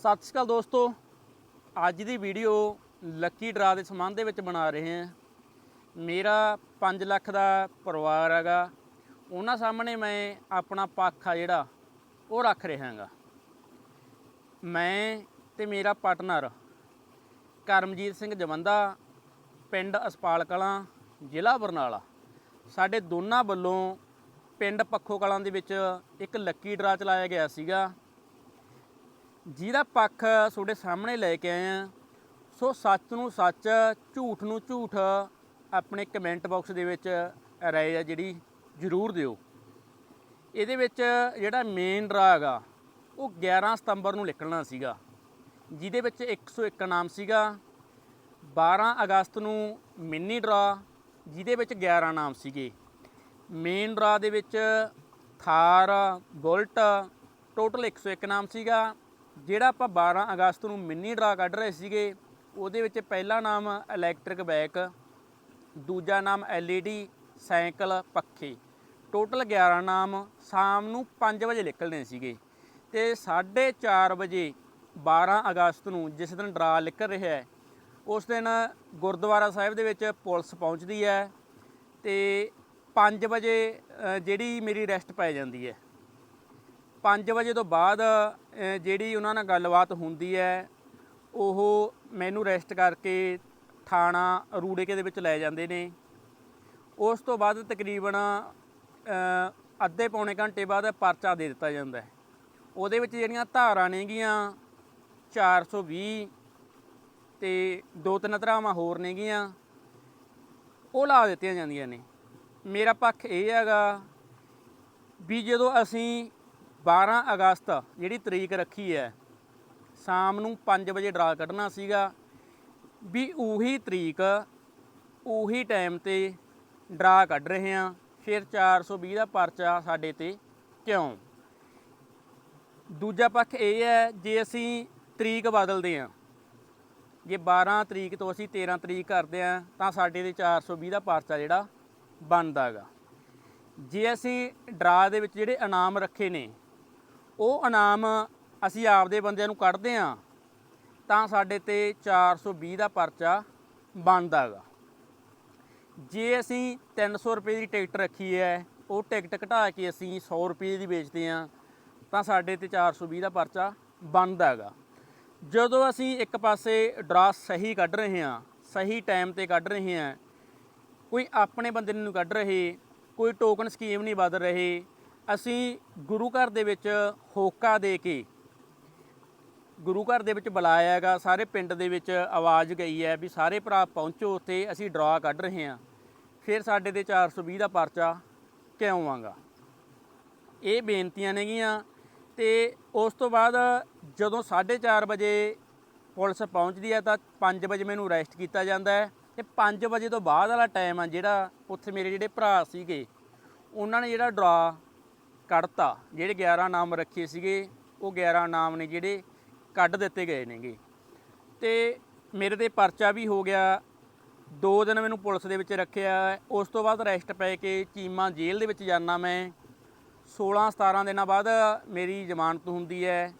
ਸਤਿ ਸ਼੍ਰੀ ਅਕਾਲ ਦੋਸਤੋ। ਅੱਜ ਦੀ ਵੀਡੀਓ ਲੱਕੀ ਡਰਾ ਦੇ ਸੰਬੰਧ ਦੇ ਵਿੱਚ ਬਣਾ ਰਹੇ ਹਾਂ। ਮੇਰਾ 5 ਲੱਖ ਦਾ ਪਰਿਵਾਰ ਹੈਗਾ। ਉਹਨਾਂ ਸਾਹਮਣੇ ਮੈਂ ਆਪਣਾ ਪੱਖ ਆ ਜਿਹੜਾ, ਉਹ ਰੱਖ ਰਿਹਾ ਹਾਂਗਾ। ਮੈਂ ਤੇ ਮੇਰਾ ਪਾਰਟਨਰ ਕਰਮਜੀਤ ਸਿੰਘ ਜਵੰਦਾ, ਪਿੰਡ ਅਸਪਾਲ ਕਲਾਂ, ਜ਼ਿਲ੍ਹਾ ਬਰਨਾਲਾ। ਸਾਡੇ ਦੋਨਾਂ ਵੱਲੋਂ ਪਿੰਡ ਪੱਖੋ ਕਲਾਂ ਦੇ ਵਿੱਚ ਇੱਕ ਲੱਕੀ ਡਰਾ ਚਲਾਇਆ ਗਿਆ ਸੀਗਾ। ਜਿਹਦਾ ਪੱਖ ਤੁਹਾਡੇ ਸਾਹਮਣੇ ਲੈ ਕੇ ਆਏ ਆ ਸੋ ਸੱਚ ਨੂੰ ਸੱਚ, ਝੂਠ ਨੂੰ ਝੂਠ ਆਪਣੇ ਕਮੈਂਟ ਬਾਕਸ ਦੇ ਵਿੱਚ ਰਾਏ ਆ ਜਿਹੜੀ ਜ਼ਰੂਰ ਦਿਓ। ਇਹਦੇ ਵਿੱਚ ਜਿਹੜਾ ਮੇਨ ਡਰਾ ਹੈਗਾ ਉਹ 11 ਸਤੰਬਰ ਨੂੰ ਨਿਕਲਣਾ ਸੀਗਾ, ਜਿਹਦੇ ਵਿੱਚ 101 ਨਾਮ ਸੀਗਾ 12 ਅਗਸਤ ਨੂੰ ਮਿੰਨੀ ਡਰਾ, ਜਿਹਦੇ ਵਿੱਚ 11 ਨਾਮ ਸੀਗੇ। ਮੇਨ ਡਰਾ ਦੇ ਵਿੱਚ ਥਾਰ, ਬੁਲਟ ਟੋਟਲ 101 ਨਾਮ ਸੀਗਾ ਜਿਹੜਾ ਆਪਾਂ 12 ਅਗਸਤ ਨੂੰ ਮਿੰਨੀ ਡਰਾ ਕੱਢ ਰਹੇ ਸੀਗੇ, ਉਹਦੇ ਵਿੱਚ ਪਹਿਲਾ ਨਾਮ ਇਲੈਕਟ੍ਰਿਕ ਬਾਈਕ ਦੂਜਾ ਨਾਮ LED, ਸਾਈਕਲ, ਪੱਖੇ। ਟੋਟਲ 11 ਨਾਮ ਸ਼ਾਮ ਨੂੰ 5 ਵਜੇ ਨਿਕਲਣੇ ਸੀਗੇ। ਤੇ 4:30 ਵਜੇ 12 ਅਗਸਤ ਨੂੰ ਜਿਸ ਦਿਨ ਡਰਾ ਨਿਕਲ ਰਿਹਾ ਹੈ, ਉਸ ਦਿਨ ਗੁਰਦੁਆਰਾ ਸਾਹਿਬ ਦੇ ਵਿੱਚ ਪੁਲਿਸ ਪਹੁੰਚਦੀ ਹੈ ਤੇ 5 ਵਜੇ ਜਿਹੜੀ ਮੇਰੀ ਰੈਸਟ ਪੈ ਜਾਂਦੀ ਹੈ। 5 ਵਜੇ ਤੋਂ ਬਾਅਦ ਜਿਹੜੀ ਉਹਨਾਂ ਨਾਲ ਗੱਲਬਾਤ ਹੁੰਦੀ ਹੈ, ਉਹ ਮੈਨੂੰ ਰੈਸਟ ਕਰਕੇ ਥਾਣਾ ਰੂੜੇਕੇ ਦੇ ਵਿੱਚ ਲੈ ਜਾਂਦੇ ਨੇ। ਉਸ ਤੋਂ ਬਾਅਦ ਤਕਰੀਬਨ ਅੱਧੇ ਪੌਣੇ ਘੰਟੇ ਬਾਅਦ ਪਰਚਾ ਦੇ ਦਿੱਤਾ ਜਾਂਦਾ ਹੈ। ਉਹਦੇ ਵਿੱਚ ਜਿਹੜੀਆਂ ਧਾਰਾਂ ਨੇਗੀਆਂ 420 ਤੇ ਦੋ ਤਿੰਨ ਧਰਾਵਾਂ ਹੋਰ ਨੇਗੀਆਂ, ਉਹ ਲਾ ਦਿੱਤੀਆਂ ਜਾਂਦੀਆਂ ਨੇ। ਮੇਰਾ ਪੱਖ ਇਹ ਹੈਗਾ ਵੀ ਜਦੋਂ ਅਸੀਂ 12 ਅਗਸਤ ਜਿਹੜੀ ਤਰੀਕ ਰੱਖੀ ਹੈ, ਸ਼ਾਮ ਨੂੰ 5 ਵਜੇ ਡਰਾ ਕੱਢਣਾ ਸੀਗਾ ਵੀ ਉਹੀ ਤਰੀਕ, ਉਹੀ ਟਾਈਮ ਤੇ ਡਰਾ ਕੱਢ ਰਹੇ ਹਾਂ, ਫਿਰ 420 ਦਾ ਪਰਚਾ ਸਾਡੇ ਤੇ ਕਿਉਂ? ਦੂਜਾ ਪੱਖ ਇਹ ਹੈ, ਜੇ ਅਸੀਂ ਤਰੀਕ ਬਦਲਦੇ ਹਾਂ, ਜੇ 12 ਤਰੀਕ ਤੋਂ ਅਸੀਂ 13 ਤਰੀਕ ਕਰਦੇ ਹਾਂ, ਤਾਂ ਸਾਡੇ ਤੇ 420 ਦਾ ਪਰਚਾ ਜਿਹੜਾ ਬਣਦਾ ਹੈਗਾ। ਜੇ ਅਸੀਂ ਡਰਾ ਦੇ ਵਿੱਚ ਜਿਹੜੇ ਇਨਾਮ ਰੱਖੇ ਨੇ ਉਹ ਇਨਾਮ ਅਸੀਂ ਆਪਦੇ ਬੰਦਿਆਂ ਨੂੰ ਕੱਢਦੇ ਹਾਂ, ਤਾਂ ਸਾਡੇ ਤੇ 420 ਦਾ ਪਰਚਾ ਬਣਦਾ ਹੈਗਾ। ਜੇ ਅਸੀਂ 300 ਰੁਪਏ ਦੀ ਟਿਕਟ ਰੱਖੀ ਹੈ, ਉਹ ਟਿਕਟ ਘਟਾ ਕੇ ਅਸੀਂ 100 ਰੁਪਏ ਦੀ ਵੇਚਦੇ ਹਾਂ, ਤਾਂ ਸਾਡੇ ਤੇ 420 ਦਾ ਪਰਚਾ ਬਣਦਾ ਹੈਗਾ। ਜਦੋਂ ਅਸੀਂ ਇੱਕ ਪਾਸੇ ਡਰਾ ਸਹੀ ਕੱਢ ਰਹੇ ਹਾਂ, ਸਹੀ ਟਾਈਮ ਤੇ ਕੱਢ ਰਹੇ ਹਾਂ, ਕੋਈ ਆਪਣੇ ਬੰਦੇ ਨੂੰ ਕੱਢ ਰਹੇ, ਕੋਈ ਟੋਕਨ ਸਕੀਮ ਨਹੀਂ ਵੱਧ ਰਹੇ ਅਸੀਂ ਗੁਰੂ ਘਰ ਦੇ ਵਿੱਚ ਹੋਕਾ ਦੇ ਕੇ ਗੁਰੂ ਘਰ ਦੇ ਵਿੱਚ ਬੁਲਾਇਆ ਹੈਗਾ। ਸਾਰੇ ਪਿੰਡ ਦੇ ਵਿੱਚ ਆਵਾਜ਼ ਗਈ ਹੈ ਵੀ ਸਾਰੇ ਭਰਾ ਪਹੁੰਚੋ ਉੱਥੇ, ਅਸੀਂ ਡਰਾ ਕੱਢ ਰਹੇ ਹਾਂ। ਫਿਰ ਸਾਡੇ ਤੇ 420 ਦਾ ਪਰਚਾ ਕਿਉਂ ਆਂਗਾ ਇਹ ਬੇਨਤੀਆਂ ਨੇਗੀਆਂ ਤੇ ਉਸ ਤੋਂ ਬਾਅਦ ਜਦੋਂ 4:30 ਵਜੇ ਪੁਲਿਸ ਪਹੁੰਚਦੀ ਹੈ ਤਾਂ 5 ਵਜੇ ਮੈਨੂੰ ਅਰੈਸਟ ਕੀਤਾ ਜਾਂਦਾ ਹੈ ਤੇ 5 ਵਜੇ ਤੋਂ ਬਾਅਦ ਵਾਲਾ ਟਾਈਮ ਆ ਜਿਹੜਾ ਉੱਥੇ ਮੇਰੇ ਜਿਹੜੇ ਭਰਾ ਸੀਗੇ, ਉਹਨਾਂ ਨੇ ਜਿਹੜਾ ਡਰਾ ਕੱਢਤਾ, ਜਿਹੜੇ 11 ਨਾਮ ਰੱਖੇ ਸੀਗੇ, ਉਹ 11 ਨਾਮ ਨੇ ਜਿਹੜੇ ਕੱਢ ਦਿੱਤੇ ਗਏ ਨੇਗੇ। ਤੇ ਮੇਰੇ ਤੇ ਪਰਚਾ ਵੀ ਹੋ ਗਿਆ। ਦੋ ਦਿਨ ਮੈਨੂੰ ਪੁਲਿਸ ਦੇ ਵਿੱਚ ਰੱਖਿਆ। ਉਸ ਤੋਂ ਬਾਅਦ ਅਰੈਸਟ ਪੈ ਕੇ ਚੀਮਾ ਜੇਲ੍ਹ ਦੇ ਵਿੱਚ ਜਾਣਾ ਮੈਂ। 16 17 ਦਿਨਾਂ ਬਾਅਦ ਮੇਰੀ ਜ਼ਮਾਨਤ ਹੁੰਦੀ ਹੈ।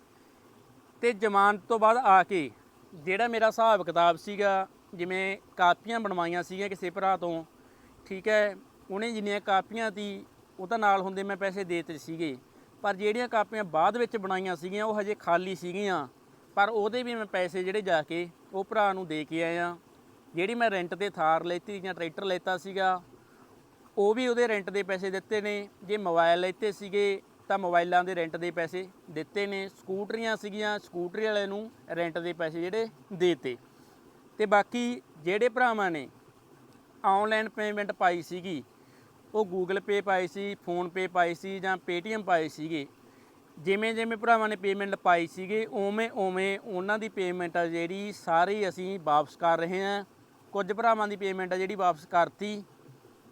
ਤੇ ਜ਼ਮਾਨਤ ਤੋਂ ਬਾਅਦ ਆ ਕੇ ਜਿਹੜਾ ਮੇਰਾ ਹਿਸਾਬ ਕਿਤਾਬ ਸੀਗਾ, ਜਿਵੇਂ ਕਾਪੀਆਂ ਬਣਵਾਈਆਂ ਸੀਗੀਆਂ ਕਿਸੇ ਭਰਾ ਤੋਂ, ਠੀਕ ਹੈ, ਉਹਨੇ ਜਿੰਨੀਆਂ ਕਾਪੀਆਂ ਦੀ ਉਹ ਤਾਂ ਨਾਲ ਹੁੰਦੇ ਮੈਂ ਪੈਸੇ ਦੇਤੇ ਸੀਗੇ। ਪਰ ਜਿਹੜੀਆਂ ਕਾਪੀਆਂ ਬਾਅਦ ਵਿੱਚ ਬਣਾਈਆਂ ਸੀਗੀਆਂ, ਉਹ ਹਜੇ ਖਾਲੀ ਸੀਗੀਆਂ। ਪਰ ਉਹਦੇ ਵੀ ਮੈਂ ਪੈਸੇ ਜਿਹੜੇ ਜਾ ਕੇ ਉਹ ਭਰਾ ਨੂੰ ਦੇ ਕੇ ਆਇਆ। ਜਿਹੜੀ ਮੈਂ ਰੈਂਟ ਤੇ ਥਾਰ ਲੈਤੀ ਜਾਂ ਟਰੈਕਟਰ ਲੈਤਾ ਸੀਗਾ, ਉਹ ਵੀ ਉਹਦੇ ਰੈਂਟ ਦੇ ਪੈਸੇ ਦਿੱਤੇ ਨੇ। ਜੇ ਮੋਬਾਈਲ ਲੈਤੇ ਸੀਗੇ, ਤਾਂ ਮੋਬਾਈਲਾਂ ਦੇ ਰੈਂਟ ਦੇ ਪੈਸੇ ਦਿੱਤੇ ਨੇ। ਸਕੂਟਰੀਆਂ ਸੀਗੀਆਂ, ਸਕੂਟਰੀ ਵਾਲੇ ਨੂੰ ਰੈਂਟ ਦੇ ਪੈਸੇ ਜਿਹੜੇ ਦੇਤੇ। ਤੇ ਬਾਕੀ ਜਿਹੜੇ ਭਰਾਵਾਂ ਨੇ ਆਨਲਾਈਨ ਪੇਮੈਂਟ ਪਾਈ ਸੀਗੀ। ਉਹ ਗੂਗਲ ਪੇ ਪਾਏ ਸੀ ਫੋਨ ਪੇ ਪਾਏ ਸੀ ਜਾਂ ਪੇਟੀਐਮ ਪਾਏ ਸੀਗੇ। ਜਿਵੇਂ ਜਿਵੇਂ ਭਰਾਵਾਂ ਨੇ ਪੇਮੈਂਟ ਪਾਈ ਸੀਗੇ, ਉਵੇਂ ਉਵੇਂ ਉਹਨਾਂ ਦੀ ਪੇਮੈਂਟ ਆ ਜਿਹੜੀ ਸਾਰੀ ਅਸੀਂ ਵਾਪਸ ਕਰ ਰਹੇ ਹਾਂ। ਕੁਝ ਭਰਾਵਾਂ ਦੀ ਪੇਮੈਂਟ ਆ ਜਿਹੜੀ ਵਾਪਸ ਕਰਤੀ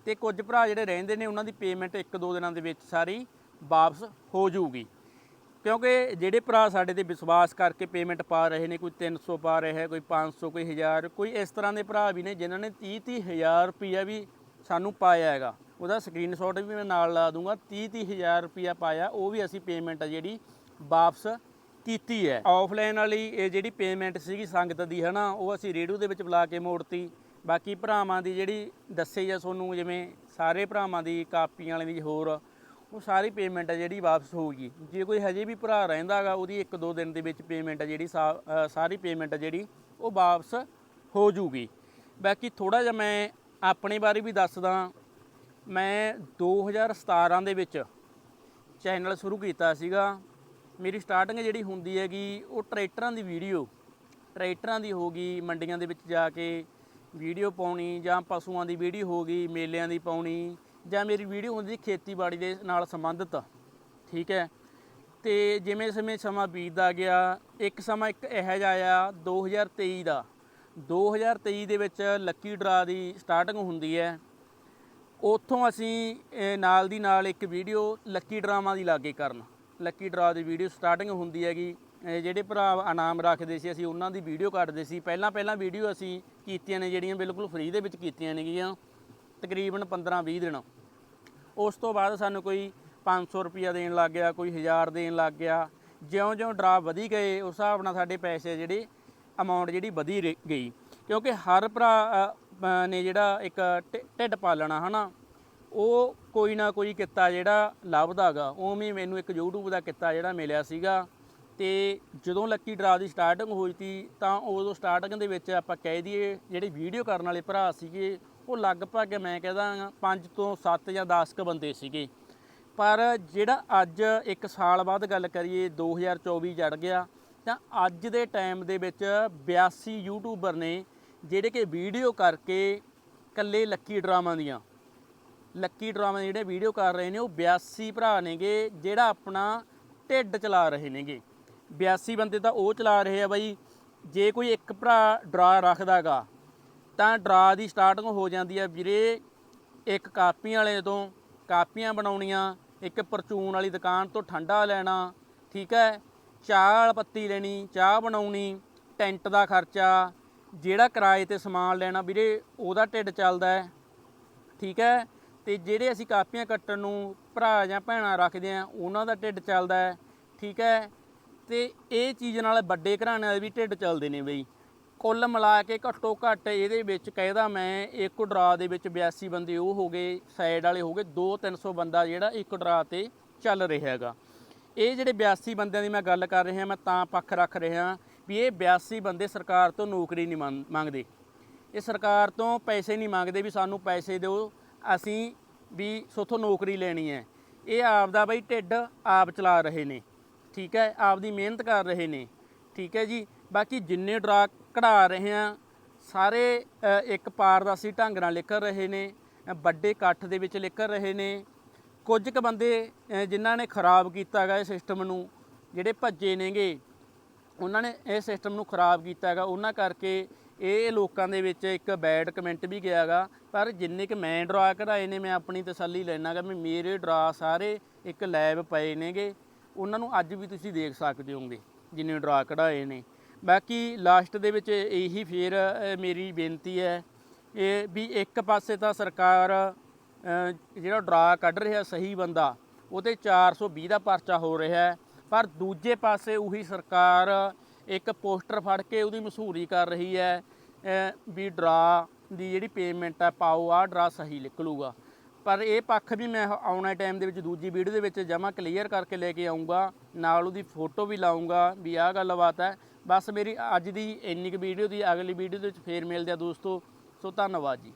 ਤੇ ਕੁਝ ਭਰਾ ਜਿਹੜੇ ਰਹਿੰਦੇ ਨੇ, ਉਹਨਾਂ ਦੀ ਪੇਮੈਂਟ ਇੱਕ ਦੋ ਦਿਨਾਂ ਦੇ ਵਿੱਚ ਸਾਰੀ ਵਾਪਸ ਹੋ ਜਾਊਗੀ। ਕਿਉਂਕਿ ਜਿਹੜੇ ਭਰਾ ਸਾਡੇ ਤੇ ਵਿਸ਼ਵਾਸ ਕਰਕੇ ਪੇਮੈਂਟ ਪਾ ਰਹੇ ਨੇ, ਕੋਈ 300 ਪਾ ਰਿਹਾ ਹੈ ਕੋਈ 500 ਕੋਈ 1000 ਕੋਈ ਇਸ ਤਰ੍ਹਾਂ ਦੇ ਭਰਾ ਵੀ ਨੇ ਜਿਨ੍ਹਾਂ ਨੇ 30 30 ਹਜ਼ਾਰ ਰੁਪਈਆ ਵੀ ਸਾਨੂੰ ਪਾਇਆ ਹੈਗਾ। ਉਹਦਾ ਸਕਰੀਨਸ਼ਾਟ ਵੀ ਮੈਂ ਨਾਲ ਲਾ ਦੂੰਗਾ 30 30 ਹਜ਼ਾਰ ਰੁਪਈਆ ਪਾਇਆ, ਉਹ ਵੀ ਅਸੀਂ ਪੇਮੈਂਟ ਆ ਜਿਹੜੀ ਵਾਪਸ ਕੀਤੀ ਹੈ। ਆਫਲਾਈਨ ਵਾਲੀ ਇਹ ਜਿਹੜੀ ਪੇਮੈਂਟ ਸੀਗੀ ਸੰਗਤ ਦੀ, ਹਨਾ, ਉਹ ਅਸੀਂ ਰੇਡੀਓ ਦੇ ਵਿੱਚ ਬੁਲਾ ਕੇ ਮੋੜਤੀ। ਬਾਕੀ ਭਰਾਵਾਂ ਦੀ ਜਿਹੜੀ ਦੱਸੇ ਆ ਤੁਹਾਨੂੰ, ਜਿਵੇਂ ਸਾਰੇ ਭਰਾਵਾਂ ਦੀ, ਕਾਪੀਆਂ ਵਾਲੇ ਦੀ ਹੋਰ, ਉਹ ਸਾਰੀ ਪੇਮੈਂਟ ਆ ਜਿਹੜੀ ਵਾਪਸ ਹੋਊਗੀ। ਜੇ ਕੋਈ ਹਜੇ ਵੀ ਭਰਾ ਰਹਿੰਦਾਗਾ ਉਹਦੀ 1-2 ਦਿਨ ਦੇ ਵਿੱਚ ਪੇਮੈਂਟ ਹੈ ਜਿਹੜੀ ਸਾ- ਸਾਰੀ ਪੇਮੈਂਟ ਹੈ ਜਿਹੜੀ, ਉਹ ਵਾਪਸ ਹੋ ਜੂਗੀ। ਬਾਕੀ ਥੋੜਾ ਜਿਹਾ ਮੈਂ ਆਪਣੇ ਬਾਰੇ ਵੀ ਦੱਸਦਾ ਮੈਂ 2017 ਦੇ ਵਿੱਚ ਚੈਨਲ ਸ਼ੁਰੂ ਕੀਤਾ ਸੀਗਾ। ਮੇਰੀ ਸਟਾਰਟਿੰਗ ਜਿਹੜੀ ਹੁੰਦੀ ਹੈਗੀ, ਉਹ ਟਰੈਕਟਰਾਂ ਦੀ ਵੀਡੀਓ, ਟਰੈਕਟਰਾਂ ਦੀ ਹੋ ਗਈ, ਮੰਡੀਆਂ ਦੇ ਵਿੱਚ ਜਾ ਕੇ ਵੀਡੀਓ ਪਾਉਣੀ ਜਾਂ ਪਸ਼ੂਆਂ ਦੀ ਵੀਡੀਓ ਹੋ ਗਈ, ਮੇਲਿਆਂ ਦੀ ਪਾਉਣੀ ਜਾਂ ਮੇਰੀ ਵੀਡੀਓ ਹੁੰਦੀ ਸੀ ਖੇਤੀਬਾੜੀ ਦੇ ਨਾਲ ਸੰਬੰਧਿਤ, ਠੀਕ ਹੈ। ਤੇ ਜਿਵੇਂ ਸਮੇਂ ਸਮਾਂ ਬੀਤਦਾ ਗਿਆ, ਇੱਕ ਸਮਾਂ ਇੱਕ ਇਹੋ ਜਿਹਾ ਆਇਆ 2023 ਦਾ। 2023 ਦੇ ਵਿੱਚ ਲੱਕੀ ਡਰਾ ਦੀ ਸਟਾਰਟਿੰਗ ਹੁੰਦੀ ਹੈ। ਉੱਥੋਂ ਅਸੀਂ ਅਹ, ਨਾਲ ਦੀ ਨਾਲ ਇੱਕ ਵੀਡੀਓ ਲੱਕੀ ਡਰਾਮਾ ਦੀ ਲਾਗੇ ਕਰਨ। ਲੱਕੀ ਡਰਾ ਦੀ ਵੀਡੀਓ ਸਟਾਰਟਿੰਗ ਹੁੰਦੀ ਹੈਗੀ। ਅਹ, ਜਿਹੜੇ ਭਰਾ ਇਨਾਮ ਰੱਖਦੇ ਸੀ ਅਸੀਂ ਉਹਨਾਂ ਦੀ ਵੀਡੀਓ ਕੱਢਦੇ ਸੀ। ਪਹਿਲਾਂ ਪਹਿਲਾਂ ਵੀਡੀਓ ਅਸੀਂ ਕੀਤੀਆਂ ਨੇ ਜਿਹੜੀਆਂ ਬਿਲਕੁਲ ਫ੍ਰੀ ਦੇ ਵਿੱਚ ਕੀਤੀਆਂ ਨੇਗੀਆਂ ਤਕਰੀਬਨ 15-20 ਦਿਨ। ਉਸ ਤੋਂ ਬਾਅਦ ਸਾਨੂੰ ਕੋਈ 500 ਰੁਪਿਆ ਦੇਣ ਲੱਗ ਗਿਆ ਕੋਈ 1000 ਦੇਣ ਲੱਗ ਗਿਆ। ਜਿਉਂ-ਜਿਉਂ ਡਰਾ ਵਧੀ ਗਏ ਉਸ ਹਿਸਾਬ ਨਾਲ ਸਾਡੇ ਪੈਸੇ ਜਿਹੜੇ ਅਮਾਉਂਟ ਜਿਹੜੀ ਵਧੀ ਰੇ- ਗਈ। ਕਿਉਂਕਿ ਹਰ ਭਰਾ ਨੇ ਜਿਹੜਾ ਇੱਕ ਢਿ- ਢਿੱਡ ਪਾਲਣਾ, ਹਨਾ? ਉਹ ਕੋਈ ਨਾ ਕੋਈ ਕਿੱਤਾ ਜਿਹੜਾ ਲੱਭਦਾਗਾ ਉਵੇਂ ਮੈਨੂੰ ਇੱਕ YouTube ਦਾ ਕਿੱਤਾ ਜਿਹੜਾ ਮਿਲਿਆ ਸੀਗਾ ਤੇ ਜਦੋਂ ਲੱਕੀ ਡਰਾ ਦੀ ਸਟਾਰਟਿੰਗ ਹੋਈ ਸੀ, ਤਾਂ ਉਦੋਂ ਸਟਾਰਟਿੰਗ ਦੇ ਵਿੱਚ ਆਪਾਂ ਕਹਿ ਦਈਏ, ਜਿਹੜੇ ਵੀਡੀਓ ਕਰਨ ਵਾਲੇ ਭਰਾ ਸੀਗੇ, ਉਹ ਲਗਭਗ ਮੈਂ ਕਹਿੰਦਾ 5 ਤੋਂ 7 ਜਾਂ 10 ਕ ਬੰਦੇ ਸੀਗੇ। ਪਰ ਜਿਹੜਾ ਅੱਜ 1 ਸਾਲ ਬਾਅਦ ਗੱਲ ਕਰੀਏ 2024 ਚੜ ਗਿਆ, ਤਾਂ ਅੱਜ ਦੇ ਟਾਈਮ ਦੇ ਵਿੱਚ 82 ਯੂਟਿਊਬਰ ਨੇ ਜਿਹੜੇ ਕਿ ਵੀਡੀਓ ਕਰਕੇ ਕੱਲੇ ਲੱਕੀ ਡਰਾਮਾ ਦੀਆਂ। ਲੱਕੀ ਡਰਾਮਾ ਜਿਹੜੇ ਵੀਡੀਓ ਕਰ ਰਹੇ ਨੇ, ਉਹ 82 ਭਰਾ ਨੇਗੇ, ਜਿਹੜਾ ਆਪਣਾ ਢਿੱਡ ਚਲਾ ਰਹੇ ਨੇਗੇ। 82 ਬੰਦੇ ਤਾਂ ਉਹ ਚਲਾ ਰਹੇ ਆ ਬਾਈ, ਜੇ ਕੋਈ ਇੱਕ ਭਰਾ ਡਰਾ ਰੱਖਦਾਗਾ, ਤਾਂ ਡਰਾ ਦੀ ਸਟਾਰਟਿੰਗ ਹੋ ਜਾਂਦੀ ਹੈ ਵੀਰੇ, ਇੱਕ ਕਾਪੀਆਂ ਵਾਲੇ ਤੋਂ ਕਾਪੀਆਂ ਬਣਾਉਣੀਆਂ, ਇੱਕ ਪਰਚੂਨ ਵਾਲੀ ਦੁਕਾਨ ਤੋਂ ਠੰਡਾ ਲੈਣਾ, ਠੀਕ ਹੈ? ਚਾਹ ਪੱਤੀ ਲੈਣੀ, ਚਾਹ ਬਣਾਉਣੀ, ਟੈਂਟ ਦਾ ਖਰਚਾ ਜਿਹੜਾ ਕਿਰਾਏ ਤੇ ਸਮਾਨ ਲੈਣਾ ਵੀਰੇ, ਉਹਦਾ ਢਿੱਡ ਚੱਲਦਾ ਹੈ। ਠੀਕ ਹੈ? ਤੇ ਜਿਹੜੇ ਅਸੀਂ ਕਾਪੀਆਂ ਕੱਟਣ ਨੂੰ ਭਰਾ ਜਾਂ ਭੈਣਾਂ ਰੱਖਦੇ ਆ ਉਹਨਾਂ ਦਾ ਢਿੱਡ ਚੱਲਦਾ ਹੈ। ਠੀਕ ਹੈ? ਤੇ ਇਹ ਚੀਜ਼ ਨਾਲ ਵੱਡੇ ਘਰਾਣਿਆਂ ਦੇ ਵੀ ਢਿੱਡ ਚੱਲਦੇ ਨੇ ਬਈ। ਕੁੱਲ ਮਿਲਾ ਕੇ ਘੱਟੋ ਘੱਟ ਇਹਦੇ ਵਿੱਚ ਕਹਿਦਾ ਮੈਂ, ਇੱਕ ਡਰਾ ਦੇ ਵਿੱਚ 82 ਬੰਦੇ ਉਹ ਹੋ ਗਏ, ਸਾਈਡ ਵਾਲੇ ਹੋ ਗਏ 2-300 ਬੰਦਾ ਜਿਹੜਾ ਇੱਕ ਡਰਾ ਤੇ ਚੱਲ ਰਿਹਾ ਹੈਗਾ। ਇਹ ਜਿਹੜੇ 82 ਬੰਦਿਆਂ ਦੀ ਮੈਂ ਗੱਲ ਕਰ ਰਿਹਾ, ਮੈਂ ਤਾਂ ਪੱਖ ਰੱਖ ਰਿਹਾ। ਵੀ ਇਹ 82 ਬੰਦੇ ਸਰਕਾਰ ਤੋਂ ਨੌਕਰੀ ਨਹੀਂ ਮੰਗ- ਮੰਗਦੇ। ਇਹ ਸਰਕਾਰ ਤੋਂ ਪੈਸੇ ਨਹੀਂ ਮੰਗਦੇ ਵੀ ਸਾਨੂੰ ਪੈਸੇ ਦਿਓ ਅਸੀਂ ਵੀ ਸੋਥੋਂ ਨੌਕਰੀ ਲੈਣੀ ਹੈ। ਇਹ ਆਪ ਦਾ ਬਈ ਢਿੱਡ ਆਪ ਚਲਾ ਰਹੇ ਨੇ ਠੀਕ ਹੈ? ਆਪ ਦੀ ਮਿਹਨਤ ਕਰ ਰਹੇ ਨੇ ਠੀਕ ਹੈ ਜੀ? ਬਾਕੀ ਜਿੰਨੇ ਡਰਾ ਕਢਾ ਰਹੇ ਆ ਸਾਰੇ ਇੱਕ ਪਾਰਦਰਸ਼ੀ ਢੰਗ ਨਾਲ ਲਿਖ ਰਹੇ ਨੇ ਵੱਡੇ ਇਕੱਠ ਦੇ ਵਿੱਚ ਲਿਖ ਰਹੇ ਨੇ। ਕੁਝ ਕੁ ਬੰਦੇ ਅ, ਜਿਨ੍ਹਾਂ ਨੇ ਖਰਾਬ ਕੀਤਾ ਹੈਗਾ ਇਹ ਸਿਸਟਮ ਨੂੰ ਜਿਹੜੇ ਭੱਜੇ ਨੇਗੇ ਉਹਨਾਂ ਨੇ ਇਹ ਸਿਸਟਮ ਨੂੰ ਖਰਾਬ ਕੀਤਾ ਹੈਗਾ। ਉਹਨਾਂ ਕਰਕੇ ਇਹ ਲੋਕਾਂ ਦੇ ਵਿੱਚ ਇੱਕ ਬੈਡ ਕਮੈਂਟ ਵੀ ਗਿਆ ਗਿਆਗਾ ਪਰ ਜਿੰਨੇ ਕਿ ਮੈਂ ਡਰਾ ਕਢਾਏ ਨੇ, ਮੈਂ ਆਪਣੀ ਤਸੱਲੀ ਲੈਣਾਗਾ ਵੀ ਮੇਰੇ ਡਰਾ ਸਾਰੇ ਇੱਕ ਲੈਬ ਪਏ ਨੇਗੇ। ਉਹਨਾਂ ਨੂੰ ਅੱਜ ਵੀ ਤੁਸੀਂ ਦੇਖ ਸਕਦੇ ਹੋਗੇ, ਜਿੰਨੇ ਡਰਾ ਕਢਾਏ ਨੇ। ਬਾਕੀ ਲਾਸਟ ਦੇ ਵਿੱਚ ਇਹੀ ਫੇਰ ਮੇਰੀ ਬੇਨਤੀ ਹੈ, ਇਹ ਵੀ ਇੱਕ ਪਾਸੇ ਤਾਂ ਸਰਕਾਰ ਜਿਹੜਾ ਡਰਾ ਕੱਢ ਰਿਹਾ ਸਹੀ ਬੰਦਾ ਉਹਤੇ 420 ਦਾ ਪਰਚਾ ਹੋ ਰਿਹਾ ਹੈ। ਪਰ ਦੂਜੇ ਪਾਸੇ ਉਹੀ ਸਰਕਾਰ ਇੱਕ ਪੋਸਟਰ ਫੜ ਕੇ ਉਹਦੀ ਮਸ਼ਹੂਰੀ ਕਰ ਰਹੀ ਹੈ ਵੀ ਡਰਾ ਦੀ ਜਿਹੜੀ ਪੇਮੈਂਟ ਹੈ ਪਾਓ ਆ ਡਰਾ ਸਹੀ ਨਿਕਲੂਗਾ। ਪਰ ਇਹ ਪੱਖ ਵੀ ਮੈਂ ਆਉਣਾ ਟਾਈਮ ਦੇ ਵਿੱਚ ਦੂਜੀ ਵੀਡੀਓ ਦੇ ਵਿੱਚ ਜਮਾ ਕਲੀਅਰ ਕਰਕੇ ਲੈ ਕੇ ਆਉਂਗਾ ਨਾਲ ਉਹਦੀ ਫੋਟੋ ਵੀ ਲਾਉਂਗਾ ਵੀ ਆਹ ਗੱਲਬਾਤ ਹੈ। ਬਸ ਮੇਰੀ ਅੱਜ ਦੀ ਇੰਨੀ ਕੁ ਵੀਡੀਓ ਦੀ ਅਗਲੀ ਵੀਡੀਓ ਦੇ ਵਿੱਚ ਫੇਰ ਮਿਲਦੇ ਆ ਦੋਸਤੋ, ਸੋ ਧੰਨਵਾਦ ਜੀ।